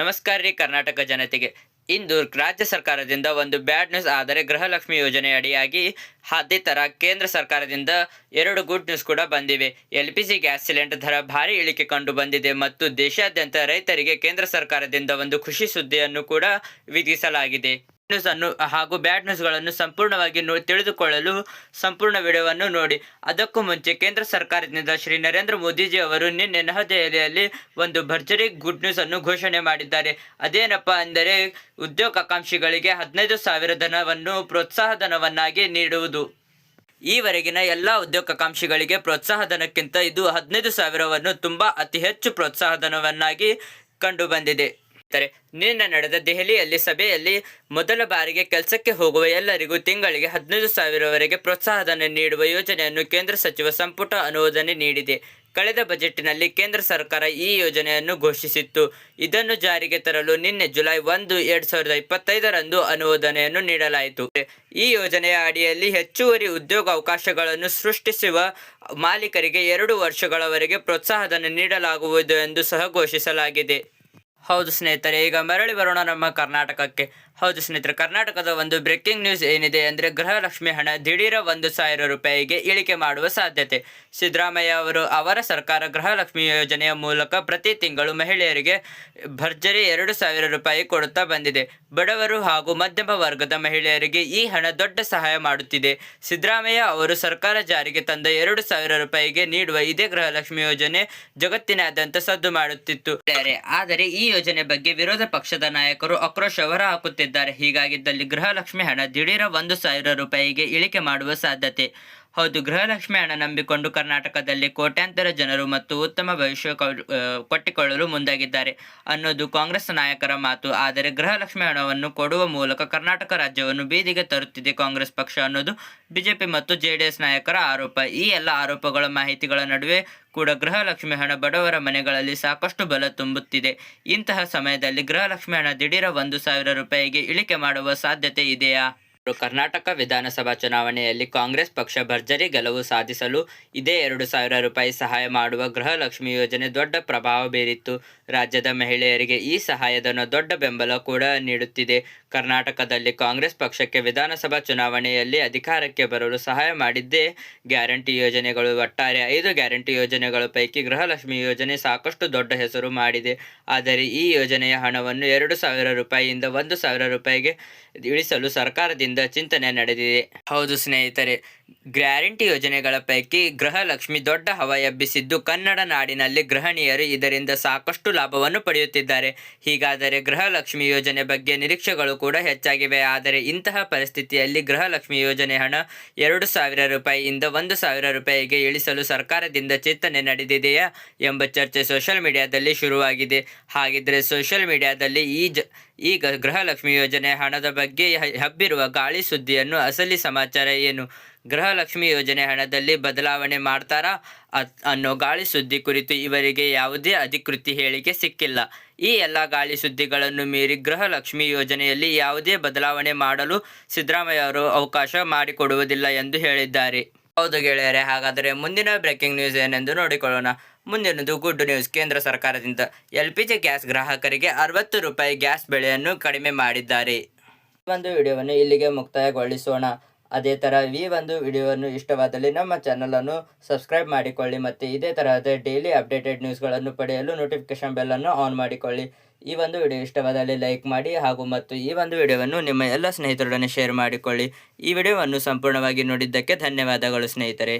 ನಮಸ್ಕಾರ ರೀ ಕರ್ನಾಟಕ ಜನತೆಗೆ. ಇಂದು ರಾಜ್ಯ ಸರ್ಕಾರದಿಂದ ಒಂದು ಬ್ಯಾಡ್ ನ್ಯೂಸ್, ಆದರೆ ಗೃಹಲಕ್ಷ್ಮಿ ಯೋಜನೆ ಅಡಿಯಾಗಿ ಅದೇ ಕೇಂದ್ರ ಸರ್ಕಾರದಿಂದ ಎರಡು ಗುಡ್ ನ್ಯೂಸ್ ಕೂಡ ಬಂದಿವೆ. L P G gas cylinder ದರ ಭಾರಿ ಇಳಿಕೆ ಕಂಡು ಬಂದಿದೆ ಮತ್ತು ದೇಶಾದ್ಯಂತ ರೈತರಿಗೆ ಕೇಂದ್ರ ಸರ್ಕಾರದಿಂದ ಒಂದು ಖುಷಿ ಸುದ್ದಿಯನ್ನು ಕೂಡ ವಿಧಿಸಲಾಗಿದೆ. ನ್ಯೂಸ್ ಅನ್ನು, ಹಾಗೂ ಬ್ಯಾಡ್ ನ್ಯೂಸ್ಗಳನ್ನು ಸಂಪೂರ್ಣವಾಗಿ ತಿಳಿದುಕೊಳ್ಳಲು ಸಂಪೂರ್ಣ ವಿಡಿಯೋವನ್ನು ನೋಡಿ. ಅದಕ್ಕೂ ಮುಂಚೆ ಕೇಂದ್ರ ಸರ್ಕಾರದಿಂದ ಶ್ರೀ ನರೇಂದ್ರ ಮೋದಿಜಿ ಅವರು ನಿನ್ನೆ ನವದೆಹಲಿಯಲ್ಲಿ ಒಂದು ಭರ್ಜರಿ ಗುಡ್ ನ್ಯೂಸ್ ಅನ್ನು ಘೋಷಣೆ ಮಾಡಿದ್ದಾರೆ. ಅದೇನಪ್ಪ ಅಂದರೆ ಉದ್ಯೋಗಾಕಾಂಕ್ಷಿಗಳಿಗೆ ಹದಿನೈದು ಸಾವಿರ ಧನವನ್ನು ಪ್ರೋತ್ಸಾಹ ನೀಡುವುದು. ಈವರೆಗಿನ ಎಲ್ಲ ಉದ್ಯೋಗಾಕಾಂಕ್ಷಿಗಳಿಗೆ ಪ್ರೋತ್ಸಾಹ ಧನಕ್ಕಿಂತ ಇದು ಹದಿನೈದು ಸಾವಿರವನ್ನು ತುಂಬ ಅತಿ ಹೆಚ್ಚು ಪ್ರೋತ್ಸಾಹ ಧನವನ್ನಾಗಿ ಕಂಡು ಬಂದಿದೆ ತಾರೆ ನಿನ್ನೆ ನಡೆದ ದೆಹಲಿಯಲ್ಲಿ ಸಭೆಯಲ್ಲಿ ಮೊದಲ ಬಾರಿಗೆ ಕೆಲಸಕ್ಕೆ ಹೋಗುವ ಎಲ್ಲರಿಗೂ ತಿಂಗಳಿಗೆ ಹದಿನೈದು ಸಾವಿರವರೆಗೆ ಪ್ರೋತ್ಸಾಹಧನ ನೀಡುವ ಯೋಜನೆಯನ್ನು ಕೇಂದ್ರ ಸಚಿವ ಸಂಪುಟ ಅನುಮೋದನೆ ನೀಡಿದೆ. ಕಳೆದ ಬಜೆಟ್ನಲ್ಲಿ ಕೇಂದ್ರ ಸರ್ಕಾರ ಈ ಯೋಜನೆಯನ್ನು ಘೋಷಿಸಿತ್ತು. ಇದನ್ನು ಜಾರಿಗೆ ತರಲು ನಿನ್ನೆ ಜುಲೈ ಒಂದು, ಎರಡ್ ಸಾವಿರದ ಇಪ್ಪತ್ತೈದರಂದು ಅನುಮೋದನೆಯನ್ನು ನೀಡಲಾಯಿತು. ಈ ಯೋಜನೆಯ ಅಡಿಯಲ್ಲಿ ಹೆಚ್ಚುವರಿ ಉದ್ಯೋಗಾವಕಾಶಗಳನ್ನು ಸೃಷ್ಟಿಸುವ ಮಾಲೀಕರಿಗೆ ಎರಡು ವರ್ಷಗಳವರೆಗೆ ಪ್ರೋತ್ಸಾಹಧನ ನೀಡಲಾಗುವುದು ಎಂದು ಸಹ ಘೋಷಿಸಲಾಗಿದೆ. ಹೌದು ಸ್ನೇಹಿತರೆ, ಈಗ ಮರಳಿ ಬರೋಣ ನಮ್ಮ ಕರ್ನಾಟಕಕ್ಕೆ. ಹೌದು ಸ್ನೇಹಿತರೆ, ಕರ್ನಾಟಕದ ಒಂದು ಬ್ರೇಕಿಂಗ್ ನ್ಯೂಸ್ ಏನಿದೆ ಅಂದರೆ ಗೃಹಲಕ್ಷ್ಮಿ ಹಣ ದಿಢೀರ ಒಂದು ಸಾವಿರ ರೂಪಾಯಿಗೆ ಇಳಿಕೆ ಮಾಡುವ ಸಾಧ್ಯತೆ. ಸಿದ್ದರಾಮಯ್ಯ ಅವರು ಅವರ ಸರ್ಕಾರ ಗೃಹಲಕ್ಷ್ಮಿ ಯೋಜನೆಯ ಮೂಲಕ ಪ್ರತಿ ತಿಂಗಳು ಮಹಿಳೆಯರಿಗೆ ಭರ್ಜರಿ ಎರಡು ಸಾವಿರ ರೂಪಾಯಿ ಕೊಡುತ್ತಾ ಬಂದಿದೆ. ಬಡವರು ಹಾಗೂ ಮಧ್ಯಮ ವರ್ಗದ ಮಹಿಳೆಯರಿಗೆ ಈ ಹಣ ದೊಡ್ಡ ಸಹಾಯ ಮಾಡುತ್ತಿದೆ. ಸಿದ್ದರಾಮಯ್ಯ ಅವರು ಸರ್ಕಾರ ಜಾರಿಗೆ ತಂದ ಎರಡು ಸಾವಿರ ರೂಪಾಯಿಗೆ ನೀಡುವ ಇದೇ ಗೃಹಲಕ್ಷ್ಮಿ ಯೋಜನೆ ಜಗತ್ತಿನಾದ್ಯಂತ ಸದ್ದು ಮಾಡುತ್ತಿತ್ತು. ಆದರೆ ಈ ಯೋಜನೆ ಬಗ್ಗೆ ವಿರೋಧ ಪಕ್ಷದ ನಾಯಕರು ಆಕ್ರೋಶ ಹೊರಹಾಕುತ್ತಿದ್ದಾರೆ. ಹೀಗಾಗಿದ್ದಲ್ಲಿ ಗೃಹಲಕ್ಷ್ಮಿ ಹಣ ದಿಢೀರ ಒಂದು ಸಾವಿರ ರೂಪಾಯಿಗೆ ಇಳಿಕೆ ಮಾಡುವ ಸಾಧ್ಯತೆ. ಹೌದು, ಗೃಹಲಕ್ಷ್ಮಿ ಹಣ ನಂಬಿಕೊಂಡು ಕರ್ನಾಟಕದಲ್ಲಿ ಕೋಟ್ಯಾಂತರ ಜನರು ಮತ್ತು ಉತ್ತಮ ಭವಿಷ್ಯ ಕೊಟ್ಟಿಕೊಳ್ಳಲು ಮುಂದಾಗಿದ್ದಾರೆ ಅನ್ನೋದು ಕಾಂಗ್ರೆಸ್ ನಾಯಕರ ಮಾತು. ಆದರೆ ಗೃಹಲಕ್ಷ್ಮಿ ಹಣವನ್ನು ಕೊಡುವ ಮೂಲಕ ಕರ್ನಾಟಕ ರಾಜ್ಯವನ್ನು ಬೀದಿಗೆ ತರುತ್ತಿದೆ ಕಾಂಗ್ರೆಸ್ ಪಕ್ಷ ಅನ್ನೋದು ಬಿಜೆಪಿ ಮತ್ತು ಜೆಡಿಎಸ್ ನಾಯಕರ ಆರೋಪ. ಈ ಎಲ್ಲ ಆರೋಪಗಳ ಮಾಹಿತಿಗಳ ನಡುವೆ ಕೂಡ ಗೃಹಲಕ್ಷ್ಮಿ ಹಣ ಬಡವರ ಮನೆಗಳಲ್ಲಿ ಸಾಕಷ್ಟು ಬಲ ತುಂಬುತ್ತಿದೆ. ಇಂತಹ ಸಮಯದಲ್ಲಿ ಗೃಹಲಕ್ಷ್ಮಿ ಹಣ ದಿಢೀರ ಒಂದು ಸಾವಿರ ರೂಪಾಯಿಗೆ ಇಳಿಕೆ ಮಾಡುವ ಸಾಧ್ಯತೆ ಇದೆಯಾ? ಕರ್ನಾಟಕ ವಿಧಾನಸಭಾ ಚುನಾವಣೆಯಲ್ಲಿ ಕಾಂಗ್ರೆಸ್ ಪಕ್ಷ ಭರ್ಜರಿ ಗೆಲುವು ಸಾಧಿಸಲು ಇದೇ ಎರಡು ಸಾವಿರ ರೂಪಾಯಿ ಸಹಾಯ ಮಾಡುವ ಗೃಹಲಕ್ಷ್ಮಿ ಯೋಜನೆ ದೊಡ್ಡ ಪ್ರಭಾವ ಬೀರಿತ್ತು. ರಾಜ್ಯದ ಮಹಿಳೆಯರಿಗೆ ಈ ಸಹಾಯಧನ ದೊಡ್ಡ ಬೆಂಬಲ ಕೂಡ ನೀಡುತ್ತಿದೆ. ಕರ್ನಾಟಕದಲ್ಲಿ ಕಾಂಗ್ರೆಸ್ ಪಕ್ಷಕ್ಕೆ ವಿಧಾನಸಭಾ ಚುನಾವಣೆಯಲ್ಲಿ ಅಧಿಕಾರಕ್ಕೆ ಬರಲು ಸಹಾಯ ಮಾಡಿದ್ದೇ ಗ್ಯಾರಂಟಿ ಯೋಜನೆಗಳು. ಒಟ್ಟಾರೆ ಐದು ಗ್ಯಾರಂಟಿ ಯೋಜನೆಗಳ ಪೈಕಿ ಗೃಹಲಕ್ಷ್ಮಿ ಯೋಜನೆ ಸಾಕಷ್ಟು ದೊಡ್ಡ ಹೆಸರು ಮಾಡಿದೆ. ಆದರೆ ಈ ಯೋಜನೆಯ ಹಣವನ್ನು ಎರಡು ಸಾವಿರ ರೂಪಾಯಿಯಿಂದ ಒಂದು ಸಾವಿರ ರೂಪಾಯಿಗೆ ಇಳಿಸಲು ಸರ್ಕಾರದಿಂದ ಚಿಂತನೆ ನಡೆದಿದೆ. ಹೌದು ಸ್ನೇಹಿತರೆ ಗ್ಯಾರಂಟಿ ಯೋಜನೆಗಳ ಪೈಕಿ ಗೃಹಲಕ್ಷ್ಮಿ ದೊಡ್ಡ ಹವ ಎಬ್ಬಿಸಿದ್ದು ಕನ್ನಡ ನಾಡಿನಲ್ಲಿ ಗೃಹಿಣಿಯರು ಇದರಿಂದ ಸಾಕಷ್ಟು ಲಾಭವನ್ನು ಪಡೆಯುತ್ತಿದ್ದಾರೆ. ಹೀಗಾದರೆ ಗೃಹಲಕ್ಷ್ಮಿ ಯೋಜನೆ ಬಗ್ಗೆ ನಿರೀಕ್ಷೆಗಳು ಕೂಡ ಹೆಚ್ಚಾಗಿವೆ. ಆದರೆ ಇಂತಹ ಪರಿಸ್ಥಿತಿಯಲ್ಲಿ ಗೃಹಲಕ್ಷ್ಮಿ ಯೋಜನೆ ಹಣ ಎರಡು ಸಾವಿರ ರೂಪಾಯಿಯಿಂದ ಒಂದು ಸಾವಿರ ರೂಪಾಯಿಗೆ ಇಳಿಸಲು ಸರ್ಕಾರದಿಂದ ಚಿಂತನೆ ನಡೆದಿದೆಯಾ ಎಂಬ ಚರ್ಚೆ ಸೋಷಿಯಲ್ ಮೀಡಿಯಾದಲ್ಲಿ ಶುರುವಾಗಿದೆ. ಹಾಗಿದ್ರೆ ಸೋಷಿಯಲ್ ಮೀಡಿಯಾದಲ್ಲಿ ಈ ಜ, ಈಗ ಗೃಹಲಕ್ಷ್ಮಿ ಯೋಜನೆ ಹಣದ ಬಗ್ಗೆ ಹಬ್ಬಿರುವ ಗಾಳಿ ಸುದ್ದಿಯನ್ನು ಅಸಲಿ ಸಮಾಚಾರ ಏನು? ಗೃಹಲಕ್ಷ್ಮಿ ಯೋಜನೆ ಹಣದಲ್ಲಿ ಬದಲಾವಣೆ ಮಾಡ್ತಾರಾ ಅನ್ನೋ ಗಾಳಿ ಸುದ್ದಿ ಕುರಿತು ಇವರಿಗೆ ಯಾವುದೇ ಅಧಿಕೃತ ಹೇಳಿಕೆ ಸಿಕ್ಕಿಲ್ಲ. ಈ ಎಲ್ಲ ಗಾಳಿ ಸುದ್ದಿಗಳನ್ನು ಮೀರಿ ಗೃಹಲಕ್ಷ್ಮಿ ಯೋಜನೆಯಲ್ಲಿ ಯಾವುದೇ ಬದಲಾವಣೆ ಮಾಡಲು ಸಿದ್ದರಾಮಯ್ಯ ಅವರು ಅವಕಾಶ ಮಾಡಿಕೊಡುವುದಿಲ್ಲ ಎಂದು ಹೇಳಿದ್ದಾರೆ. ಹೌದು ಗೆಳೆಯರೆ, ಹಾಗಾದರೆ ಮುಂದಿನ ಬ್ರೇಕಿಂಗ್ ನ್ಯೂಸ್ ಏನೆಂದು ನೋಡಿಕೊಳ್ಳೋಣ. ಮುಂದಿನದು ಗುಡ್ ನ್ಯೂಸ್ ಕೇಂದ್ರ ಸರ್ಕಾರದಿಂದ ಎಲ್ ಪಿ ಜಿ ಗ್ಯಾಸ್ ಗ್ರಾಹಕರಿಗೆ ಅರವತ್ತು ರೂಪಾಯಿ ಗ್ಯಾಸ್ ಬೆಲೆಯನ್ನು ಕಡಿಮೆ ಮಾಡಿದ್ದಾರೆ. ಒಂದು ವಿಡಿಯೋವನ್ನು ಇಲ್ಲಿಗೆ ಮುಕ್ತಾಯಗೊಳಿಸೋಣ. ಅದೇ ಥರ ಈ ಒಂದು ವಿಡಿಯೋವನ್ನು ಇಷ್ಟವಾದಲ್ಲಿ ನಮ್ಮ ಚಾನಲನ್ನು ಸಬ್ಸ್ಕ್ರೈಬ್ ಮಾಡಿಕೊಳ್ಳಿ ಮತ್ತು ಇದೇ ತರಹದ ಡೈಲಿ ಅಪ್ಡೇಟೆಡ್ ನ್ಯೂಸ್ಗಳನ್ನು ಪಡೆಯಲು ನೋಟಿಫಿಕೇಶನ್ ಬೆಲ್ಲನ್ನು ಆನ್ ಮಾಡಿಕೊಳ್ಳಿ. ಈ ಒಂದು ವಿಡಿಯೋ ಇಷ್ಟವಾದಲ್ಲಿ ಲೈಕ್ ಮಾಡಿ ಹಾಗೂ ಮತ್ತು ಈ ಒಂದು ವಿಡಿಯೋವನ್ನು ನಿಮ್ಮ ಎಲ್ಲ ಸ್ನೇಹಿತರೊಡನೆ ಶೇರ್ ಮಾಡಿಕೊಳ್ಳಿ. ಈ ವಿಡಿಯೋವನ್ನು ಸಂಪೂರ್ಣವಾಗಿ ನೋಡಿದ್ದಕ್ಕೆ ಧನ್ಯವಾದಗಳು ಸ್ನೇಹಿತರೆ.